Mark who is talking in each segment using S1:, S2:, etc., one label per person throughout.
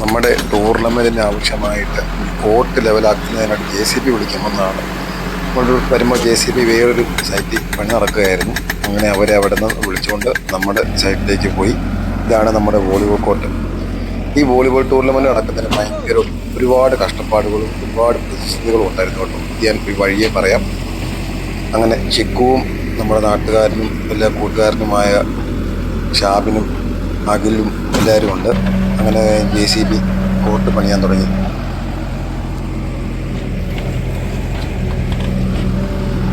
S1: നമ്മുടെ ടൂർണമെന്റിന് ആവശ്യമായിട്ട് കോർട്ട് ലെവലാക്കുന്നതിനായിട്ട് ജെ സി ബി വിളിക്കുമെന്നാണ് നമ്മൾ വരുമ്പോൾ ജെ സി ബി വേറൊരു സൈറ്റിൽ പണി നടക്കുകയായിരുന്നു. അങ്ങനെ അവരെ അവിടെ നിന്ന് വിളിച്ചുകൊണ്ട് നമ്മുടെ സൈറ്റിലേക്ക് പോയി. ഇതാണ് നമ്മുടെ വോളിബോൾ കോർട്ട് ഈ വോളിബോൾ ടൂർണമെന്റ് നടക്കുന്നതിന് ഭയങ്കര ഒരുപാട് കഷ്ടപ്പാടുകളും ഒരുപാട് പ്രതിസന്ധികളും ഉണ്ടായിരുന്നു കേട്ടോ. ഞാൻ വഴിയെ പറയാം. അങ്ങനെ ചിക്കുവും നമ്മുടെ നാട്ടുകാരനും എല്ലാ കൂട്ടുകാരനുമായ ഷാബിനും അഖിലും എല്ലാവരും ഉണ്ട്. അങ്ങനെ ജെ സി ബി കോട്ട് പണിയാൻ തുടങ്ങി.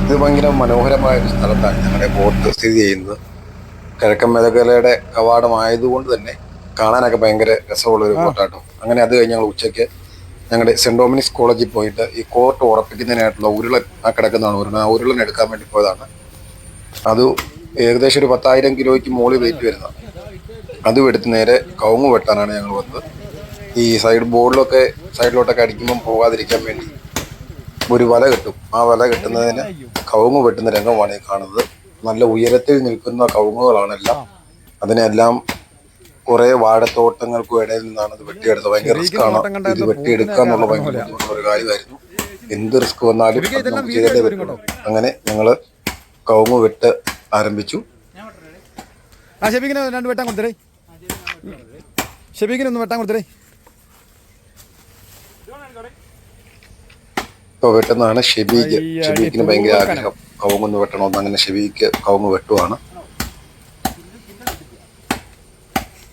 S1: ഇത് ഭയങ്കര മനോഹരമായ ഒരു സ്ഥലത്താണ് ഞങ്ങളുടെ കോർട്ട് സ്ഥിതി ചെയ്യുന്നത്. കിഴക്കൻ മേഖലയുടെ കവാടമായതുകൊണ്ട് തന്നെ കാണാനൊക്കെ ഭയങ്കര രസമുള്ള ഒരു കോർട്ടാട്ടോ അങ്ങനെ അത് കഴിഞ്ഞ് ഞങ്ങൾ ഉച്ചയ്ക്ക് ഞങ്ങളുടെ സെന്റ് ഡോമിനിക്സ് കോളേജിൽ പോയിട്ട് ഈ കോർട്ട് ഉറപ്പിക്കുന്നതിനായിട്ടുള്ള ഉരുളൻ ആ കിടക്കുന്നതാണ് ഉരുളൻ. ആ ഉരുളൻ എടുക്കാൻ വേണ്ടി പോയതാണ്. അത് ഏകദേശം ഒരു പത്തായിരം കിലോയ്ക്ക് മുകളിൽ വെയിറ്റ് വരുന്ന അതും എടുത്ത് നേരെ കവുങ്ങ് വെട്ടാനാണ് ഞങ്ങൾ വന്നത്. ഈ സൈഡ് ബോർഡിലൊക്കെ സൈഡിലോട്ടൊക്കെ അടിക്കുമ്പം പോകാതിരിക്കാൻ വേണ്ടി ഒരു വല കെട്ടും. ആ വല കെട്ടുന്നതിന് കവുങ്ങ് വെട്ടുന്ന രംഗമാണ് ഈ കാണുന്നത്. നല്ല ഉയരത്തിൽ നിൽക്കുന്ന കവുങ്ങുകളാണെല്ലാം. അതിനെല്ലാം കുറേ വാഴത്തോട്ടങ്ങൾക്കും ഇടയിൽ നിന്നാണ് ഇത് വെട്ടിയെടുത്തത്. ഭയങ്കര റിസ്ക് ആണ്. ഇത് വെട്ടിയെടുക്കുക എന്നുള്ള ഭയങ്കര ബുദ്ധിമുട്ടുള്ള ഒരു കാര്യമായിരുന്നു. എന്ത് റിസ്ക് വന്നാലും അത് നമുക്ക് ചെയ്തേ പറ്റുള്ളൂ അങ്ങനെ ഞങ്ങൾ കവുങ്ങ് വെട്ട് ആരംഭിച്ചു.
S2: ആ രണ്ട് വെട്ടാൻ കൊടുത്തരേ ഷെബീക്കിന് ഒന്ന് വെട്ടാൻ കൊടുത്തേ
S1: ഇപ്പൊ വെട്ടുന്നതാണ് ഷെബീഖ്. ഷെബീഖിന് ഭയങ്കര ആഗ്രഹം. കവുങ്ങൊന്ന് വെട്ടണമെന്ന് അങ്ങനെ ഷെബീഖ് കവുങ്ങ് വെട്ടുവാണ്.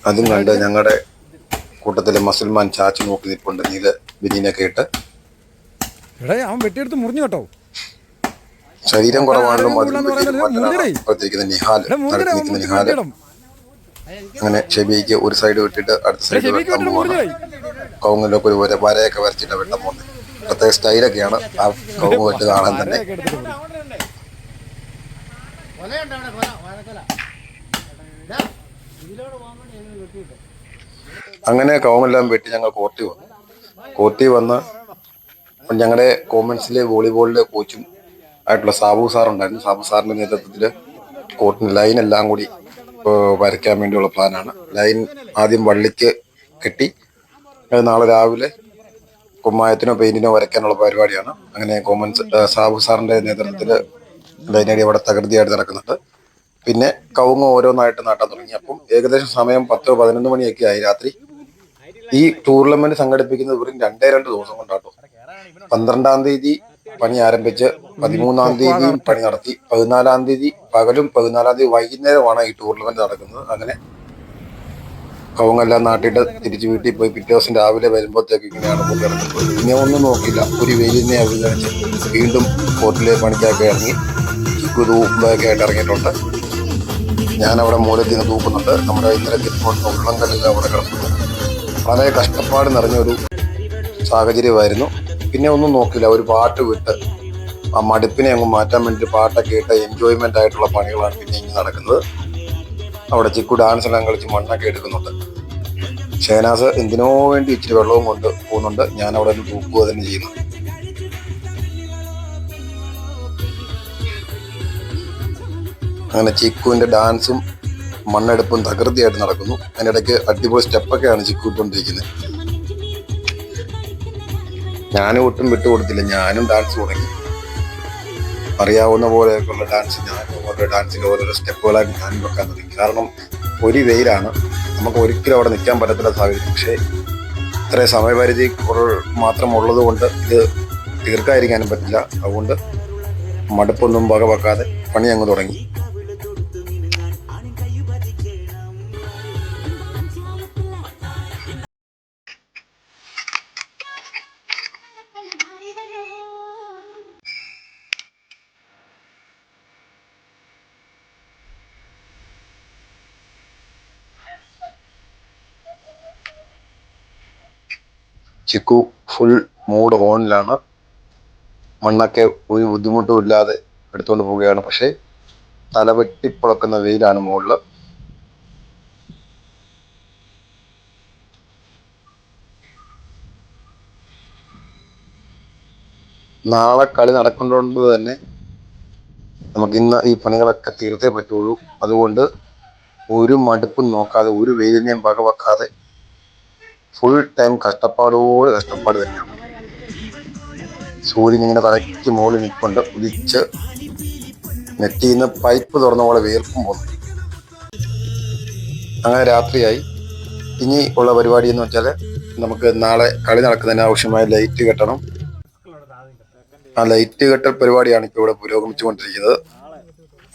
S1: അതും കണ്ട് ഞങ്ങളുടെ കൂട്ടത്തിലെ മുസൽമാൻ ചാച്ചു നോക്കി നിൽപ്പുണ്ട് നീല ബിനീനൊക്കെ കേട്ട്
S2: എടേ അവൻ വെട്ടിയെടുത്ത് മുറിഞ്ഞു കേട്ടോ.
S1: ശരീരം കുറവാണെന്നും അതിൽ
S2: എന്ന്
S1: നിഹാൽ നിൽക്കുന്ന നിഹാൽ അങ്ങനെ ഷെബിക്ക് ഒരു സൈഡ് വിട്ടിട്ട് അടുത്ത സൈഡ് പോവാണ്
S2: മുറിഞ്ഞിടേ
S1: കവുങ്ങിലൊക്കെ ഒരു വര വരയൊക്കെ വരച്ചിട്ട് വെട്ടം പോകുന്നത് പ്രത്യേക സ്റ്റൈലൊക്കെയാണ് ആ കവുങ്ങ് വെട്ട് കാണാൻ തന്നെ. അങ്ങനെ കവുങ്ങെല്ലാം വെട്ടി ഞങ്ങൾ കോർട്ടി വന്നു. കോർട്ടി വന്ന് ഞങ്ങളുടെ കോമൻസിലെ വോളിബോളിലെ കോച്ചും ആയിട്ടുള്ള സാബു സാറുണ്ടായിരുന്നു സാബു സാറിന്റെ നേതൃത്വത്തിൽ കോർട്ടിന് ലൈനെല്ലാം എല്ലാം കൂടി വരയ്ക്കാൻ വേണ്ടിയുള്ള പ്ലാനാണ്. ലൈൻ ആദ്യം വള്ളിക്ക് കെട്ടി അത് നാളെ രാവിലെ കുമ്മായത്തിനോ പെയിന്റിനോ വരയ്ക്കാനുള്ള പരിപാടിയാണ്. അങ്ങനെ കോമൻ സാബു സാറിന്റെ നേതൃത്വത്തിൽ ലൈൻ ലൈനടി അവിടെ തകൃതിയായിട്ട് നടക്കുന്നുണ്ട്. പിന്നെ കവുങ്ങ് ഓരോന്നായിട്ട് നാട്ടാൻ തുടങ്ങി. അപ്പം ഏകദേശം സമയം പത്തോ പതിനൊന്ന് മണിയൊക്കെ ആയി രാത്രി. ഈ ടൂർണമെന്റ് സംഘടിപ്പിക്കുന്നത് വെറും രണ്ടേ രണ്ട് ദിവസം കൊണ്ടാട്ടോ. പന്ത്രണ്ടാം തീയതി പണി ആരംഭിച്ച് പതിമൂന്നാം തീയതിയും പണി നടത്തി. പതിനാലാം തീയതി പകലും പതിനാലാം തീയതി വൈകുന്നേരമാണ് ഈ ടൂർണമെന്റ് നടക്കുന്നത്. അങ്ങനെ കവുങ്ങെല്ലാം നാട്ടിട്ട് തിരിച്ച് വീട്ടിൽ പോയി പിറ്റേ ദിവസം രാവിലെ വരുമ്പോഴത്തേക്ക് ഇങ്ങനെയാണ് കൊണ്ടിറങ്ങുന്നത് പിന്നെ ഒന്നും നോക്കില്ല ഒരു വെയിലിനെ അവഗണിച്ച് വീണ്ടും ഹോട്ടലിലെ പണിക്കൊക്കെ ഇറങ്ങി ചിക്കു തൂമ്പൊക്കെ ആയിട്ട് ഇറങ്ങിയിട്ടുണ്ട്. ഞാനവിടെ മൂലത്തിൽ നിന്ന് തൂക്കുന്നുണ്ട്. നമ്മുടെ ഇന്നലെ തിരുപ്പോട്ട് ഉള്ളംകല്ലിൽ അവിടെ കിടക്കുന്നു. വളരെ കഷ്ടപ്പാട് നിറഞ്ഞൊരു സാഹചര്യമായിരുന്നു. പിന്നെ ഒന്നും നോക്കില്ല. ഒരു പാട്ട് വിട്ട് ആ മടുപ്പിനെ അങ്ങ് മാറ്റാൻ വേണ്ടി പാട്ടൊക്കെ ഇട്ട് എൻജോയ്മെന്റ് ആയിട്ടുള്ള പണികളാണ് പിന്നെ ഇങ്ങനെ നടക്കുന്നത്. അവിടെ ചിക്കു ഡാൻസ് എല്ലാം കളിച്ച് മണ്ണൊക്കെ എടുക്കുന്നുണ്ട്. ഷേനാസ് എന്തിനോ വേണ്ടി ഇച്ചിരി വെള്ളവും കൊണ്ട് പോകുന്നുണ്ട്. ഞാൻ അവിടെ നിന്ന് തൂക്കുക തന്നെ ചെയ്യുന്നു. അങ്ങനെ ചിക്കുവിന്റെ ഡാൻസും മണ്ണെടുപ്പും തകൃതിയായിട്ട് നടക്കുന്നു. അതിനിടയ്ക്ക് അടിപൊളി സ്റ്റെപ്പൊക്കെയാണ് ചിക്കു ഇട്ടുകൊണ്ടിരിക്കുന്നത്. ഞാനും ഒട്ടും വിട്ടുകൊടുത്തില്ല ഞാനും ഡാൻസ് തുടങ്ങി. അറിയാവുന്ന പോലെയൊക്കെയുള്ള ഡാൻസ് ഞാൻ ഓരോ ഡാൻസിൽ ഓരോരോ സ്റ്റെപ്പുകളായിട്ട് ഞാനും വെക്കാൻ തുടങ്ങി. കാരണം ഒരു വെയിലാണ്. നമുക്ക് ഒരിക്കലും അവിടെ നിൽക്കാൻ പറ്റത്തില്ല സാഹചര്യം. പക്ഷേ ഇത്രയും സമയപരിധി മാത്രം ഉള്ളത് കൊണ്ട് ഇത് തീർക്കാതിരിക്കാനും പറ്റില്ല. അതുകൊണ്ട് മടുപ്പൊന്നും വക വെക്കാതെ പണി അങ്ങ് തുടങ്ങി. ചിക്കു ഫുൾ മൂഡ് ഓണിലാണ്. മണ്ണൊക്കെ ഒരു ബുദ്ധിമുട്ടും ഇല്ലാതെ എടുത്തുകൊണ്ട് പോവുകയാണ്. പക്ഷേ തലവെട്ടിപ്പുളക്കുന്ന വെയിലാണ് മുകളിൽ നാളെ കളി നടക്കുന്നതുകൊണ്ട് തന്നെ നമുക്ക് ഇന്ന് ഈ പണികളൊക്കെ തീർത്തേ പറ്റുള്ളൂ. അതുകൊണ്ട് ഒരു മടുപ്പും നോക്കാതെ ഒരു വെയിലിനെയും വകവെക്കാതെ ഫുൾ ടൈം കഷ്ടപ്പാടോട് കഷ്ടപ്പാട് തന്നെയാണ്. സൂര്യൻ ഇങ്ങനെ തലയ്ക്ക് മുകളിൽ നിൽപ്പുണ്ട്. ഉദിച്ച് നിന്ന് പൈപ്പ് തുറന്ന പോലെ വേർപ്പും പോകുന്നു. അങ്ങനെ രാത്രിയായി. ഇനി ഉള്ള പരിപാടി എന്ന് വെച്ചാൽ നമുക്ക് നാളെ കളി നടക്കുന്നതിന് ആവശ്യമായ ലൈറ്റ് കെട്ടണം. ആ ലൈറ്റ് കെട്ടൽ പരിപാടിയാണ് ഇപ്പോൾ ഇവിടെ പുരോഗമിച്ചുകൊണ്ടിരിക്കുന്നത്.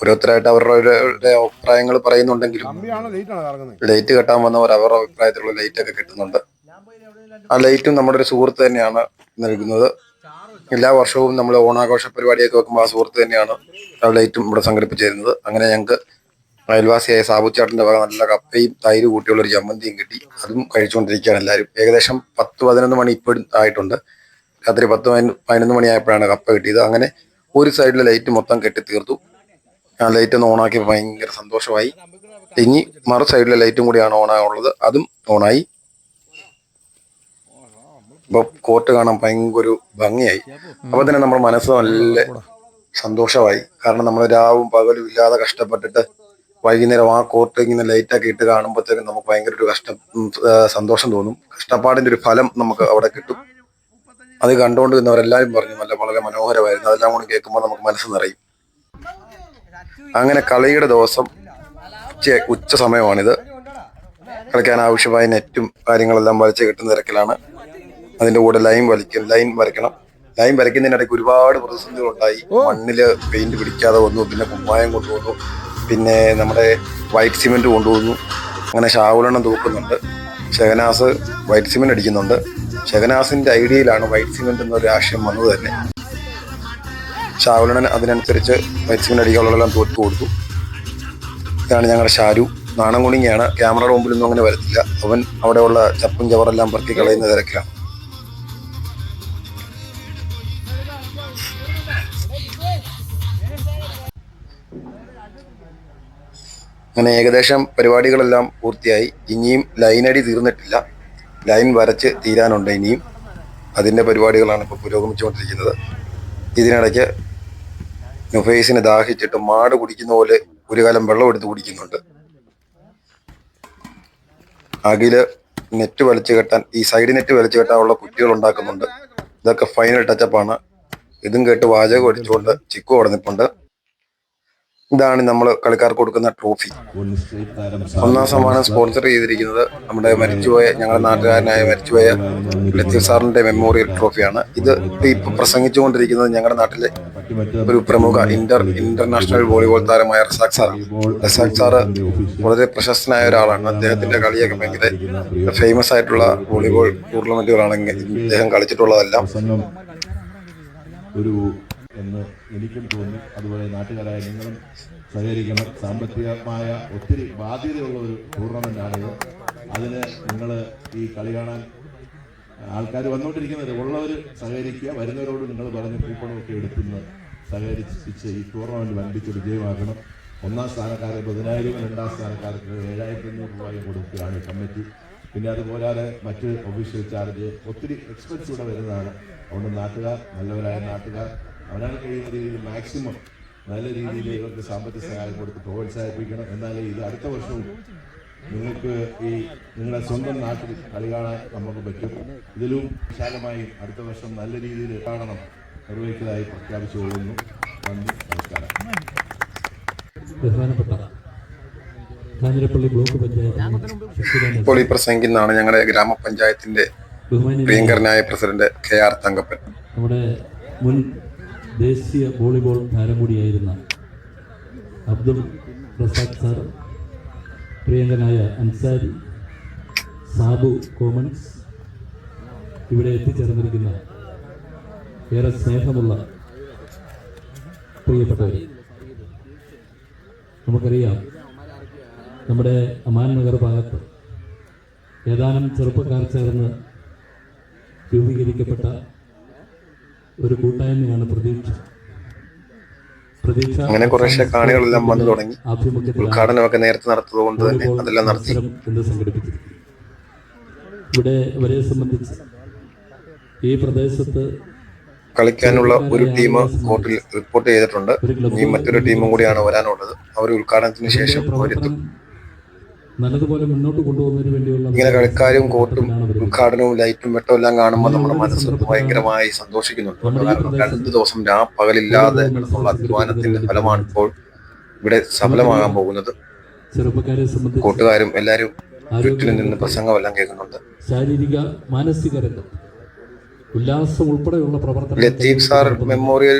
S1: ഓരോരുത്തരായിട്ട് അവരുടെ അഭിപ്രായങ്ങൾ പറയുന്നുണ്ടെങ്കിലും ലൈറ്റ് കെട്ടാൻ വന്നവർ അവരുടെ അഭിപ്രായത്തിലുള്ള ലൈറ്റ് ഒക്കെ കിട്ടുന്നുണ്ട്. ആ ലൈറ്റും നമ്മുടെ ഒരു സുഹൃത്ത് തന്നെയാണ് നൽകുന്നത്. എല്ലാ വർഷവും നമ്മൾ ഓണാഘോഷ പരിപാടിയൊക്കെ വെക്കുമ്പോൾ ആ സുഹൃത്ത് തന്നെയാണ് ആ ലൈറ്റും ഇവിടെ സംഘടിപ്പിച്ചിരുന്നത്. അങ്ങനെ ഞങ്ങൾക്ക് അയൽവാസിയായ സാബുച്ചാട്ടിന്റെ വക നല്ല കപ്പയും തൈര് കൂട്ടിയുള്ള ഒരു ചമ്മന്തിയും കിട്ടി. അതും കഴിച്ചുകൊണ്ടിരിക്കുകയാണ് എല്ലാവരും. ഏകദേശം പത്ത് പതിനൊന്ന് മണി ഇപ്പോഴും ആയിട്ടുണ്ട്. രാത്രി പത്ത് പതിനൊന്ന് പതിനൊന്ന് മണിയായപ്പോഴാണ് കപ്പ കിട്ടിയത്. അങ്ങനെ ഒരു സൈഡിലെ ലൈറ്റ് മൊത്തം കെട്ടി തീർത്തു ആ ലൈറ്റ് ഒന്ന് ഓണാക്കി ഭയങ്കര സന്തോഷമായി. ഇനി മറു സൈഡിലെ ലൈറ്റും കൂടിയാണ് ഓണാകുള്ളത് അതും ഓണായി ഇപ്പൊ കോട്ട് കാണാൻ ഭയങ്കര ഭംഗിയായി. അപ്പൊ തന്നെ നമ്മുടെ മനസ്സ് നല്ല സന്തോഷമായി. കാരണം നമ്മൾ രാവും പകലും ഇല്ലാതെ കഷ്ടപ്പെട്ടിട്ട് വൈകുന്നേരം ആ കോർട്ട് ഇങ്ങനെ ലൈറ്റ് ഒക്കെ ഇട്ട് കാണുമ്പോഴത്തേക്കും നമുക്ക് ഭയങ്കര ഒരു കഷ്ട സന്തോഷം തോന്നും. കഷ്ടപ്പാടിന്റെ ഒരു ഫലം നമുക്ക് അവിടെ കിട്ടും. അത് കണ്ടുകൊണ്ടിരുന്നവരെല്ലാരും പറഞ്ഞു നല്ല വളരെ മനോഹരമായിരുന്നു. അതെല്ലാം കൂടി കേൾക്കുമ്പോൾ നമുക്ക് മനസ്സ് നിറയും. അങ്ങനെ കളിയുടെ ദിവസം ഉച്ച ഉച്ച സമയമാണിത്. കളിക്കാൻ ആവശ്യമായ നെറ്റും കാര്യങ്ങളെല്ലാം വലിച്ചു കിട്ടുന്ന തിരക്കിലാണ്. അതിന്റെ കൂടെ ലൈൻ വലിക്കും ലൈൻ വരയ്ക്കണം. ലൈൻ വരയ്ക്കുന്നതിനിടയ്ക്ക് ഒരുപാട് പ്രതിസന്ധികൾ ഉണ്ടായി മണ്ണിൽ പെയിന്റ് പിടിക്കാതെ വന്നു പിന്നെ കുമ്മായം കൊണ്ടുവന്നു പിന്നെ നമ്മുടെ വൈറ്റ് സിമെന്റ് കൊണ്ടുവന്നു. അങ്ങനെ ഷാവുലെണ്ണം തൂക്കുന്നുണ്ട്. ഷെഹനാസ് വൈറ്റ് സിമെന്റ് അടിക്കുന്നുണ്ട്. ഷെഹനാസിന്റെ ഐഡിയയിലാണ് വൈറ്റ് സിമെന്റ് എന്നൊരു ആശയം വന്നത് തന്നെ. ഷാവുലണൻ അതിനനുസരിച്ച് വൈറ്റ് അടികളെല്ലാം തോറ്റു കൊടുത്തു. ഇതാണ് ഞങ്ങളുടെ ഷാരു. നാണം കുണിങ്ങിയാണ്. ക്യാമറയുടെ മുമ്പിലൊന്നും അങ്ങനെ വരത്തില്ല. അവൻ അവിടെയുള്ള ചപ്പും ചവറെല്ലാം പറക്കി കളയുന്ന തിരക്കിലാണ് അങ്ങനെ ഏകദേശം പരിപാടികളെല്ലാം പൂർത്തിയായി. ഇനിയും ലൈനടി തീർന്നിട്ടില്ല. ലൈൻ വരച്ച് തീരാനുണ്ട് ഇനിയും. അതിന്റെ പരിപാടികളാണ് ഇപ്പോൾ പുരോഗമിച്ചുകൊണ്ടിരിക്കുന്നത്. ഇതിനിടയ്ക്ക് നുഫൈസിന് ദാഹിച്ചിട്ട് മാട് കുടിക്കുന്ന പോലെ ഒരു കാലം വെള്ളം എടുത്ത് കുടിക്കുന്നുണ്ട്. അഖിൽ നെറ്റ് വലിച്ചു കെട്ടാൻ ഈ സൈഡ് നെറ്റ് വലിച്ചു കെട്ടാനുള്ള കുറ്റികൾ ഉണ്ടാക്കുന്നുണ്ട്. ഇതൊക്കെ ഫൈനൽ ടച്ചപ്പാണ് ഇതും കേട്ട് വാചകം അടിച്ചുകൊണ്ട് ചിക്കു അവിടെ ഇതാണ് നമ്മൾ കളിക്കാർക്ക് കൊടുക്കുന്ന ട്രോഫി ഒന്നാം സമ്മാനം സ്പോൺസർ ചെയ്തിരിക്കുന്നത് നമ്മുടെ മരിച്ചുപോയ ഞങ്ങളുടെ നാട്ടുകാരനായ മരിച്ചുപോയ ലത്തീഫ് സാറിന്റെ മെമ്മോറിയൽ ട്രോഫിയാണ് ഇത് ഇപ്പൊ പ്രസംഗിച്ചുകൊണ്ടിരിക്കുന്നത് ഞങ്ങളുടെ നാട്ടിലെ ഒരു പ്രമുഖ ഇന്റർ ഇന്റർനാഷണൽ വോളിബോൾ താരമായ റസാഖ് സാറാണ്. റസാഖ് സാറ് വളരെ പ്രശസ്തനായ ഒരാളാണ്. അദ്ദേഹത്തിന്റെ കളിയൊക്കെ ഭയങ്കര ഫേമസ് ആയിട്ടുള്ള വോളിബോൾ ടൂർണമെന്റുകളാണെങ്കിൽ അദ്ദേഹം കളിച്ചിട്ടുള്ളതെല്ലാം
S3: ഒരു എന്ന് എനിക്കും തോന്നി. അതുപോലെ നാട്ടുകാരായ നിങ്ങളും സഹകരിക്കണം. സാമ്പത്തികമായ ഒത്തിരി ബാധ്യതയുള്ള ഒരു ടൂർണമെന്റാണിത് അതിന് നിങ്ങൾ ഈ കളി കാണാൻ ആൾക്കാർ വന്നുകൊണ്ടിരിക്കുന്നത് ഉള്ളവർ സഹകരിക്കുക വരുന്നവരോട് നിങ്ങൾ പറഞ്ഞ കൂപ്പണമൊക്കെ എടുത്തുനിന്ന് സഹകരിച്ച് ഈ ടൂർണമെന്റ് വൻപിച്ച് വിജയമാക്കണം. ഒന്നാം സ്ഥാനക്കാർക്ക് പതിനായിരം രണ്ടാം സ്ഥാനക്കാർക്ക് ഏഴായിരത്തി അഞ്ഞൂറ് രൂപയും കൊടുക്കുകയാണ് കമ്മിറ്റി. പിന്നെ അതുപോലാതെ മറ്റ് ഒഫീഷ്യൽ ചാർജ് ഒത്തിരി എക്സ്പെൻസ് ഇവിടെ വരുന്നതാണ്. അതുകൊണ്ട് നാട്ടുകാർ നല്ലവരായ നാട്ടുകാർ അവരാണ് കഴിയുന്ന രീതിയിൽ മാക്സിമം നല്ല രീതിയിൽ ഇവർക്ക് സാമ്പത്തിക സഹായം കൊടുത്ത് പ്രോത്സാഹിപ്പിക്കണം. എന്നാലേ ഇത് അടുത്ത വർഷവും നിങ്ങൾക്ക് ഈ നിങ്ങളുടെ സ്വന്തം നാട്ടിൽ കളി കാണാൻ നമുക്ക് പറ്റും. ഇതിലും വിശാലമായി അടുത്ത വർഷം നല്ല രീതിയിൽ കാണണം. നിർവഹിച്ചതായി പ്രഖ്യാപിച്ചു കൊള്ളുന്നു നന്ദി നമസ്കാരം.
S4: ബഹുമാനപ്പെട്ട കാഞ്ഞിരപ്പള്ളി ബ്ലോക്ക് പഞ്ചായത്ത്
S1: ഇപ്പോൾ ഈ പ്രസംഗിക്കുന്നതാണ് ഞങ്ങളുടെ ഗ്രാമപഞ്ചായത്തിന്റെ പ്രിയങ്കരനായ പ്രസിഡന്റ് കെ ആർ തങ്കപ്പൻ.
S4: നമ്മുടെ മുൻ ദേശീയ വോളിബോൾ താരം കൂടിയായിരുന്ന അബ്ദുൾ റസാഖ് സാർ പ്രിയങ്കനായ അൻസാരി സാബു കോമൺസ് ഇവിടെ എത്തിച്ചേർന്നിരിക്കുന്ന ഏറെ സ്നേഹമുള്ള പ്രിയപ്പെട്ടവർ. നമുക്കറിയാം നമ്മുടെ അമാൻ നഗർ ഭാഗത്ത് ഏതാനും ചെറുപ്പക്കാർ ചേർന്ന് രൂപീകരിക്കപ്പെട്ട ഒരു കൂട്ടായ്മയാണ് പ്രതീക്ഷ.
S1: അങ്ങനെ കുറേശ്ശെ കാണികളെല്ലാം വന്നു തുടങ്ങി. ഉദ്ഘാടനമൊക്കെ നേരത്തെ നടത്തത് കൊണ്ട് തന്നെ അതെല്ലാം നടത്തി.
S4: ഇവിടെ ഇവരെ സംബന്ധിച്ച് ഈ പ്രദേശത്ത്
S1: കളിക്കാനുള്ള ഒരു ടീം കോർട്ടിൽ റിപ്പോർട്ട് ചെയ്തിട്ടുണ്ട്. ഇനി മറ്റൊരു ടീമും കൂടിയാണ് വരാനുള്ളത്. അവർ ഉദ്ഘാടനത്തിന് ശേഷം അവരെത്തും.
S4: നല്ലതുപോലെ മുന്നോട്ട് കൊണ്ടുപോകുന്നതിന് വേണ്ടിയുള്ള
S1: ഇങ്ങനെ കളിക്കാരും
S4: കോട്ടും
S1: ഉദ്ഘാടനവും ലൈറ്റും വെട്ടവും എല്ലാം കാണുമ്പോൾ നമ്മുടെ മനസ്സ് ഭയങ്കരമായി സന്തോഷിക്കുന്നുണ്ട്. കാരണം രണ്ട് ദിവസം രാ പകലില്ലാതെ ഉള്ള അധ്വാനത്തിന്റെ ഫലമാണ് ഇപ്പോൾ ഇവിടെ സഫലമാകാൻ പോകുന്നത്. കൂട്ടുകാരും എല്ലാവരും ചുറ്റിനും നിന്ന് പ്രസംഗമെല്ലാം കേൾക്കുന്നുണ്ട്.
S4: ശാരീരിക മാനസിക രംഗം ഉല്ലാസം ഉൾപ്പെടെയുള്ള പ്രവർത്തനം
S1: ലത്തീഫ് സാർ മെമ്മോറിയൽ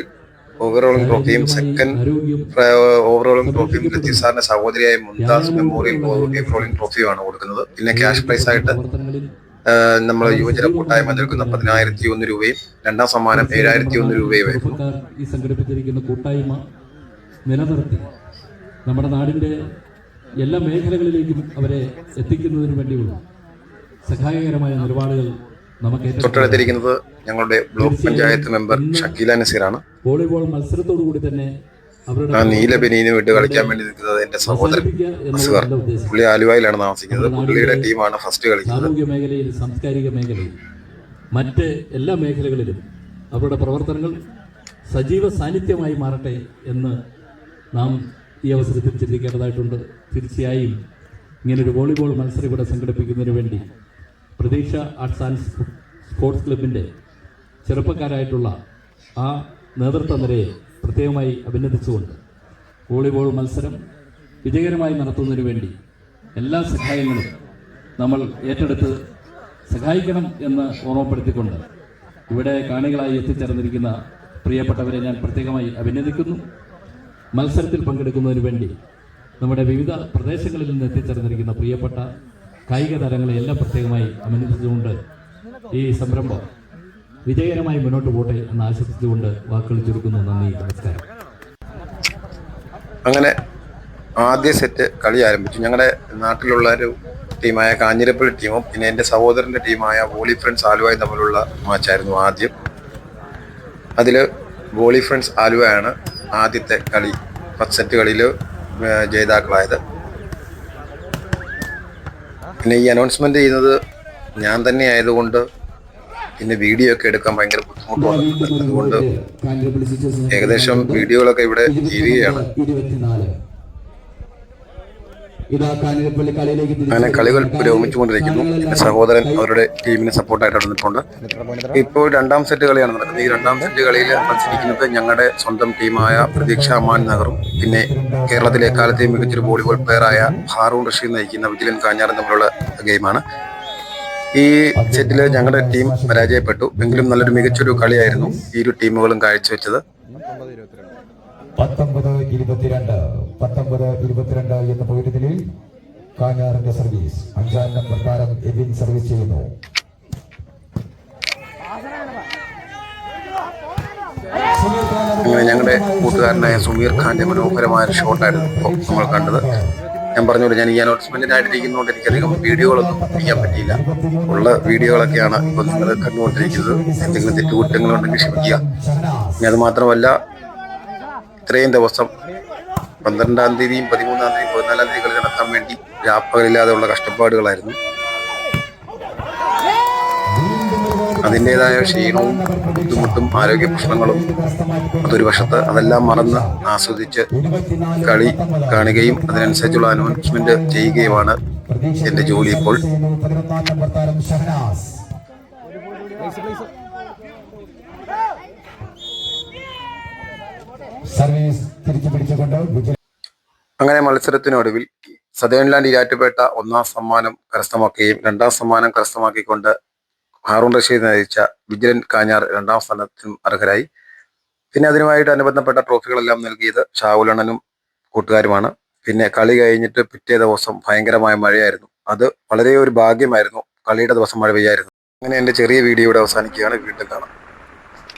S1: ഓവറോളിംഗ് ട്രോഫിയും സെക്കൻഡ് ഓവറോളിംഗ് ട്രോഫിയും ലത്തീഫ് സാറിന്റെ സഹോദരിയായ മുംതാസ് മെമ്മോറിയൽ ഓവറോളിംഗ് ട്രോഫിയുമാണ് കൊടുക്കുന്നത്. പിന്നെ ക്യാഷ് പ്രൈസ് ആയിട്ട് നമ്മൾ യുവജന കൂട്ടായ്മ നൽകുന്ന പതിനായിരത്തി ഒന്ന് രൂപയും രണ്ടാം സമ്മാനം ഏഴായിരത്തി ഒന്ന് രൂപയുമായിരുന്നു
S4: ചെറുപ്പക്കാർ ഈ സംഘടിപ്പിച്ചിരിക്കുന്ന കൂട്ടായ്മ നിലനിർത്തി. നമ്മുടെ നാടിന്റെ എല്ലാ മേഖലകളിലേക്കും അവരെ എത്തിക്കുന്നതിന് വേണ്ടിയുള്ള സഹായകരമായ നിലപാടുകൾ.
S1: തൊട്ടടുത്തിരിക്കുന്നത് ഞങ്ങളുടെ ബ്ലോക്ക് പഞ്ചായത്ത് മെമ്പർ ഷക്കീല നസീറാണ്.
S4: വോളിബോൾ മത്സരത്തോടു കൂടി തന്നെ
S1: ആ നീല ബനീന് വിട്ട് കളിക്കാൻ വേണ്ടി നിൽക്കുന്നത് എന്റെ സഹോദരൻ അസുഖർ പുള്ളി ആലുവയിലാണ് താമസിക്കുന്നത്. പുള്ളിയുടെ ടീമാണ് ഫസ്റ്റ് കളിക്കുന്നത്.
S4: സാമൂഹ്യ മേഖലയിൽ സാംസ്കാരിക മേഖലയിൽ മറ്റ് എല്ലാ മേഖലകളിലും അവരുടെ പ്രവർത്തനങ്ങൾ സജീവ സാന്നിധ്യമായി മാറട്ടെ എന്ന് നാം ഈ അവസരത്തിൽ ചിന്തിക്കേണ്ടതായിട്ടുണ്ട്. തീർച്ചയായും ഇങ്ങനൊരു വോളിബോൾ മത്സരം ഇവിടെ സംഘടിപ്പിക്കുന്നതിന് വേണ്ടി പ്രതീക്ഷ ആർട്സ് ആൻഡ് സ്പോർട്സ് ക്ലബിന്റെ ചെറുപ്പക്കാരായിട്ടുള്ള ആ നേതൃത്വ നിരയെ പ്രത്യേകമായി അഭിനന്ദിച്ചുകൊണ്ട് വോളിബോൾ മത്സരം വിജയകരമായി നടത്തുന്നതിന് വേണ്ടി എല്ലാ സഹായങ്ങളും നമ്മൾ ഏറ്റെടുത്ത് സഹായിക്കണം എന്ന് ഓർമ്മപ്പെടുത്തിക്കൊണ്ട് ഇവിടെ കാണികളായി എത്തിച്ചേർന്നിരിക്കുന്ന പ്രിയപ്പെട്ടവരെ ഞാൻ പ്രത്യേകമായി അഭിനന്ദിക്കുന്നു. മത്സരത്തിൽ പങ്കെടുക്കുന്നതിന് വേണ്ടി നമ്മുടെ വിവിധ പ്രദേശങ്ങളിൽ നിന്ന് എത്തിച്ചേർന്നിരിക്കുന്ന പ്രിയപ്പെട്ട കായിക താരങ്ങളെ എല്ലാം പ്രത്യേകമായി അഭിനന്ദിച്ചുകൊണ്ട് ഈ സംരംഭം വിജയകരമായി മുന്നോട്ട് പോട്ടെ എന്ന് ആശംസിച്ചുകൊണ്ട് വാക്കുകൾ ചുരുക്കുന്നു. നന്ദി നമസ്കാരം.
S1: അങ്ങനെ ആദ്യ സെറ്റ് കളി ആരംഭിച്ചു. ഞങ്ങളുടെ നാട്ടിലുള്ള ഒരു ടീമായ കാഞ്ഞിരപ്പള്ളി ടീമും പിന്നെ എന്റെ സഹോദരന്റെ ടീമായ വോളി ഫ്രണ്ട്സ് ആലുവയും തമ്മിലുള്ള മാച്ചായിരുന്നു ആദ്യം. അതിൽ വോളി ഫ്രണ്ട്സ് ആലുവയാണ് ആദ്യത്തെ കളി ഫസ്റ്റ് സെറ്റ് കളിയിൽ ജേതാക്കളായത്. പിന്നെ ഈ അനൗൺസ്മെന്റ് ചെയ്യുന്നത് ഞാൻ തന്നെ ആയതുകൊണ്ട് പിന്നെ വീഡിയോ ഒക്കെ എടുക്കാൻ ഭയങ്കര ബുദ്ധിമുട്ടാണ് അതുകൊണ്ട് ഏകദേശം വീഡിയോകളൊക്കെ ഇവിടെ തീരുകയാണ്
S5: ഇരുപത്തിനാല് ഇതാ കാഞ്ഞിരപ്പള്ളി കളിയിലേക്ക് തിരിച്ചു
S1: അങ്ങനെ കളികൾ പുരോഗമിച്ചുകൊണ്ടിരിക്കുന്നു. എന്റെ സഹോദരൻ അവരുടെ ടീമിനെ സപ്പോർട്ടായിട്ട് അവിടെ നിൽപ്പുണ്ട്. ഇപ്പോൾ രണ്ടാം സെറ്റ് കളിയാണ് നടക്കുന്നത്. ഈ രണ്ടാം സെറ്റ് കളിയിൽ മത്സരിക്കുന്നത് ഞങ്ങളുടെ സ്വന്തം ടീമായ പ്രതീക്ഷ അമാൻ നഗറും പിന്നെ കേരളത്തിലെ എക്കാലത്തെയും മികച്ചൊരു വോളിബോൾ പ്ലെയറായ ഹാറൂൺ റഷീദ് നയിക്കുന്ന വിജിലൻ കാഞ്ഞാറും തമ്മിലുള്ള ഗെയിമാണ്. ഈ സെറ്റിൽ ഞങ്ങളുടെ ടീം പരാജയപ്പെട്ടു. എങ്കിലും നല്ലൊരു മികച്ചൊരു കളിയായിരുന്നു ഈ ഇരു ടീമുകളും കാഴ്ചവെച്ചത്.
S5: പത്തൊമ്പത് ഇരുപത്തിരണ്ട് പത്തൊമ്പത് ഇരുപത്തിരണ്ട് എന്ന പോയിന്റിൽ കാഞ്ഞാറിന്റെ സർവീസ്. അഞ്ചാം നമ്പർ താരം എബിൻ സർവീസ് ചെയ്യുന്നു.
S1: ഞങ്ങളുടെ കൂട്ടുകാരനായ സുമീർ ഖാന്റെ മനോഹരമായ ഒരു ഷോട്ടായിരുന്നു നമ്മൾ കണ്ടത്. ഞാൻ പറഞ്ഞോളൂ ഞാൻ ഈ അനൗൺസ്മെന്റിനായിട്ടിരിക്കുന്നതുകൊണ്ട് എനിക്കധികം വീഡിയോകളൊന്നും ചെയ്യാൻ പറ്റിയില്ല. ഉള്ള വീഡിയോകളൊക്കെയാണ് ഇപ്പൊ നിങ്ങൾ കണ്ടുകൊണ്ടിരിക്കുന്നത്. എന്തെങ്കിലും തെറ്റുകുറ്റങ്ങളുണ്ടെങ്കിൽ ക്ഷമിക്കുക. ഇനി അത് മാത്രമല്ല ഇത്രയും ദിവസം പന്ത്രണ്ടാം തീയതിയും പതിമൂന്നാം തീയതിയും പതിനാലാം തീയതി കളി നടത്താൻ വേണ്ടി രാപ്പകലില്ലാതെയുള്ള കഷ്ടപ്പാടുകളായിരുന്നു. അതിന്റെതായ ക്ഷീണവും ബുദ്ധിമുട്ടും ആരോഗ്യ പ്രശ്നങ്ങളും അതൊരു വശത്ത് അതെല്ലാം മറന്ന് ആസ്വദിച്ച് കളി കാണുകയും അതിനനുസരിച്ചുള്ള അനൗൺസ്മെന്റ് ചെയ്യുകയുമാണ് എന്റെ ജോലി ഇപ്പോൾ
S5: പതിനൊന്നാം നമ്പർ താരം ഷഹനാസ് സർവീസ് തിരിച്ചു പിടിച്ചുകൊണ്ട്
S1: അങ്ങനെ മത്സരത്തിനൊടുവിൽ സദേൺലാൻഡ് ഇരാറ്റുപേട്ട ഒന്നാം സമ്മാനം കരസ്ഥമാക്കുകയും രണ്ടാം സമ്മാനം കരസ്ഥമാക്കിക്കൊണ്ട് ഹാറൂൺ റഷീദ് നയിച്ച വിജിലൻ കാഞ്ഞാർ രണ്ടാം സ്ഥാനത്തിനും അർഹരായി. പിന്നെ അതിനുമായിട്ട് അനുബന്ധപ്പെട്ട ട്രോഫികളെല്ലാം നൽകിയത് ഷാവുലണ്ണനും കൂട്ടുകാരുമാണ്. പിന്നെ കളി കഴിഞ്ഞിട്ട് പിറ്റേ ദിവസം ഭയങ്കരമായ മഴയായിരുന്നു. അത് വളരെ ഒരു ഭാഗ്യമായിരുന്നു. കളിയുടെ ദിവസം മഴ പെയ്യായിരുന്നു. അങ്ങനെ എന്റെ ചെറിയ വീഡിയോ അവസാനിക്കുകയാണ്. വീണ്ടും കാണാം.